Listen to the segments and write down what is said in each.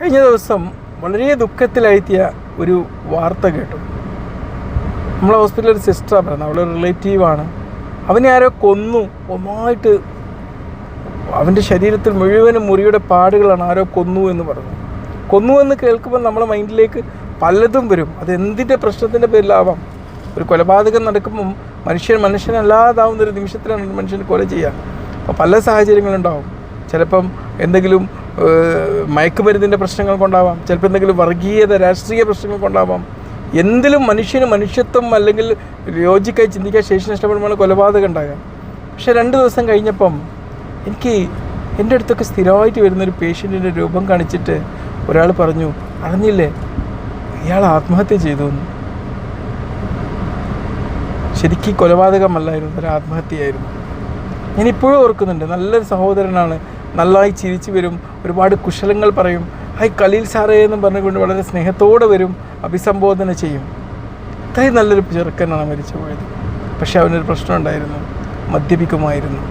കഴിഞ്ഞ ദിവസം വളരെ ദുഃഖത്തിലായിത്തിയ ഒരു വാർത്ത കേട്ടു. നമ്മളെ ഹോസ്പിറ്റലിൽ ഒരു സിസ്റ്ററാണ് പറയുന്നത് അവളെ റിലേറ്റീവാണ് അവനെ ആരോ കൊന്നു. ഒന്നായിട്ട് അവന്റെ ശരീരത്തിൽ മുഴുവനും മുറിയുടെ പാടുകളാണ് ആരോ കൊന്നു എന്ന് പറഞ്ഞു. കൊന്നു എന്ന് കേൾക്കുമ്പോൾ നമ്മളെ മൈൻഡിലേക്ക് പലതും വരും. അത് എന്തിന്റെ പ്രശ്നത്തിന്റെ പേരിലാവാം? ഒരു കൊലപാതകം നടക്കുമ്പം മനുഷ്യൻ മനുഷ്യനല്ലാതാവുന്ന ഒരു നിമിഷത്തിലാണ് മനുഷ്യൻ കൊല ചെയ്യുക അപ്പോൾ പല സാഹചര്യങ്ങളുണ്ടാവും. ചിലപ്പം എന്തെങ്കിലും മയക്കുമരുന്നിന്റെ പ്രശ്നങ്ങൾ കൊണ്ടാവാം ചിലപ്പോൾ എന്തെങ്കിലും വർഗീയത രാഷ്ട്രീയ പ്രശ്നങ്ങൾ കൊണ്ടാവാം. എന്തിലും മനുഷ്യന് മനുഷ്യത്വം അല്ലെങ്കിൽ യോജിക്കായി ചിന്തിക്കാൻ ശേഷി നഷ്ടപ്പെടുമ്പോൾ കൊലപാതകം ഉണ്ടാകാം. പക്ഷേ രണ്ട് ദിവസം കഴിഞ്ഞപ്പം എനിക്ക് എന്റെ അടുത്തൊക്കെ സ്ഥിരമായിട്ട് വരുന്നൊരു പേഷ്യന്റിന്റെ രൂപം കാണിച്ചിട്ട് ഒരാൾ പറഞ്ഞു അറിഞ്ഞില്ലേ? ഇയാൾ ആത്മഹത്യ ചെയ്തു ശരിക്കും കൊലപാതകമല്ലായിരുന്നു ഒരു ആത്മഹത്യയായിരുന്നു. ഞാനിപ്പോഴും ഓർക്കുന്നുണ്ട് നല്ലൊരു സഹോദരനാണ്. നന്നായി ചിരിച്ചു വരും ഒരുപാട് കുശലങ്ങൾ പറയും. ഹൈ കലീൽ സാറേ എന്ന് പറഞ്ഞുകൊണ്ട് വളരെ സ്നേഹത്തോടെ വരും അഭിസംബോധന ചെയ്യും. ഇത്രയും നല്ലൊരു ചെറുക്കനാണ് മരിച്ചു പോയത്. പക്ഷേ അവനൊരു പ്രശ്നം ഉണ്ടായിരുന്നു. മദ്യപിക്കുമായിരുന്നു.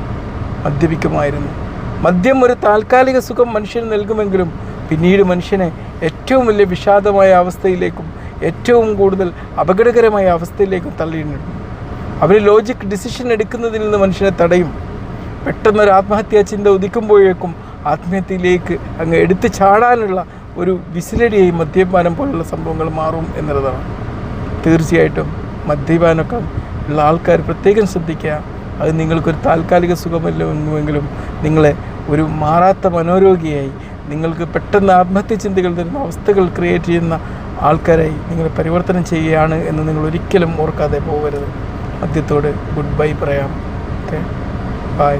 മദ്യപിക്കുമായിരുന്നു. മദ്യം ഒരു താൽക്കാലിക സുഖം മനുഷ്യന് നൽകുമെങ്കിലും പിന്നീട് മനുഷ്യനെ ഏറ്റവും വലിയ വിഷാദമായ അവസ്ഥയിലേക്കും ഏറ്റവും കൂടുതൽ അപകടകരമായ അവസ്ഥയിലേക്കും തള്ളിയിട്ടുണ്ട് അവർ ലോജിക് ഡിസിഷൻ എടുക്കുന്നതിൽ നിന്ന് മനുഷ്യനെ തടയും. പെട്ടെന്നൊരു ആത്മഹത്യാ ചിന്ത ഉദിക്കുമ്പോഴേക്കും ആത്മഹത്യയിലേക്ക് അങ്ങ് എടുത്തു ചാടാനുള്ള ഒരു വിസിലടിയായി മദ്യപാനം പോലുള്ള സംഭവങ്ങൾ മാറും എന്നുള്ളതാണ്. തീർച്ചയായിട്ടും മദ്യപാനമൊക്കെ ഉള്ള ആൾക്കാർ പ്രത്യേകം ശ്രദ്ധിക്കുക. അത് നിങ്ങൾക്കൊരു താൽക്കാലിക സുഖമല്ലെങ്കിലും നിങ്ങളെ ഒരു മാറാത്ത മനോരോഗിയായി നിങ്ങൾക്ക് പെട്ടെന്ന് ആത്മഹത്യ ചിന്തകൾ തരുന്ന അവസ്ഥകൾ ക്രിയേറ്റ് ചെയ്യുന്ന ആൾക്കാരായി നിങ്ങളെ പരിവർത്തനം ചെയ്യുകയാണ് എന്ന് നിങ്ങൾ ഒരിക്കലും ഓർക്കാതെ പോകരുത്. മദ്യത്തോട് ഗുഡ് ബൈ പറയാം. Okay bye